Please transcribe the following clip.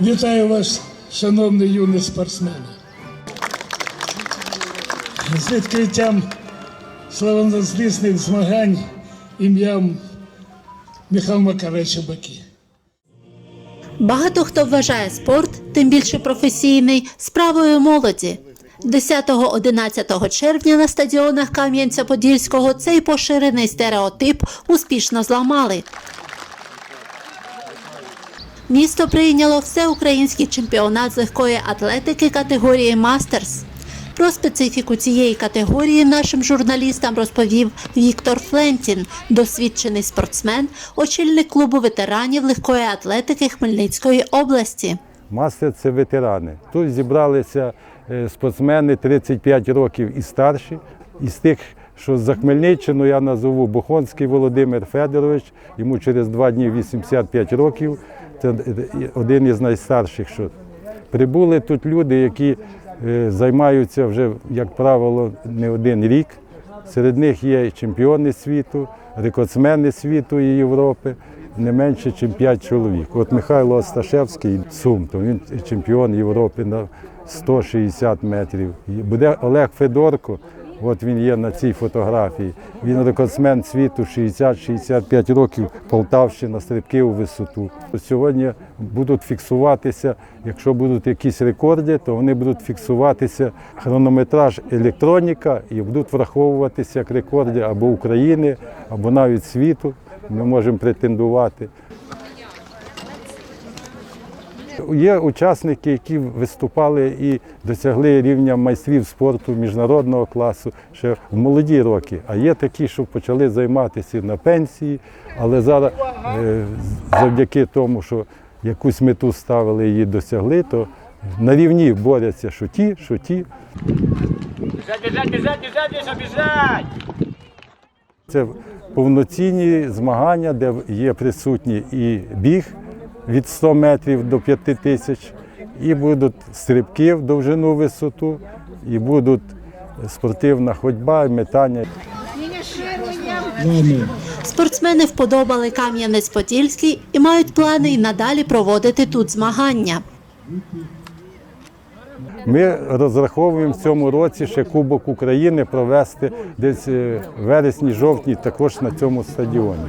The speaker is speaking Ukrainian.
Вітаю вас, шановні юні спортсмени. З відкриттям славнозвісних змагань ім'ям Михайла Макаровича Баки. Багато хто вважає спорт, тим більше професійний, справою молоді. 10-11 червня на стадіонах Кам'янця-Подільського цей поширений стереотип успішно зламали. Місто прийняло всеукраїнський чемпіонат з легкої атлетики категорії Мастерс. Про специфіку цієї категорії нашим журналістам розповів Віктор Флентін, досвідчений спортсмен, очільник клубу ветеранів легкої атлетики Хмельницької області. Мастер це ветерани. Тут зібралися е, спортсмени 35 років і старші. Із тих, що за Хмельниччину, я назову Бохонський Володимир Федорович, йому через два дні 85 років. Це е, один із найстарших. Що прибули тут люди, які е, займаються вже, як правило, не один рік. Серед них є чемпіони світу, рекордсмени світу і Європи, не менше, ніж 5 чоловік. От Михайло Осташевський Сум, то він чемпіон Європи на 160 метрів. Буде Олег Федорко, от він є на цій фотографії. Він рекордсмен світу 60-65 років, Полтавщина, стрибки у висоту. Сьогодні будуть фіксуватися, якщо будуть якісь рекорди, то вони будуть фіксуватися хронометраж електроніка і будуть враховуватися як рекорди або України, або навіть світу. Ми можемо претендувати. Є учасники, які виступали і досягли рівня майстрів спорту міжнародного класу ще в молоді роки. А є такі, що почали займатися на пенсії, але зараз е, завдяки тому, що якусь мету ставили і її досягли, то на рівні борються що ті, що ті. Це повноцінні змагання, де є присутні і біг від 100 метрів до 5 тисяч, і будуть стрибки в довжину висоту, і будуть спортивна ходьба і метання. Спортсмени вподобали Кам'янець-Подільський і мають плани й надалі проводити тут змагання. Ми розраховуємо в цьому році ще Кубок України провести десь е, вересні-жовтні також на цьому стадіоні.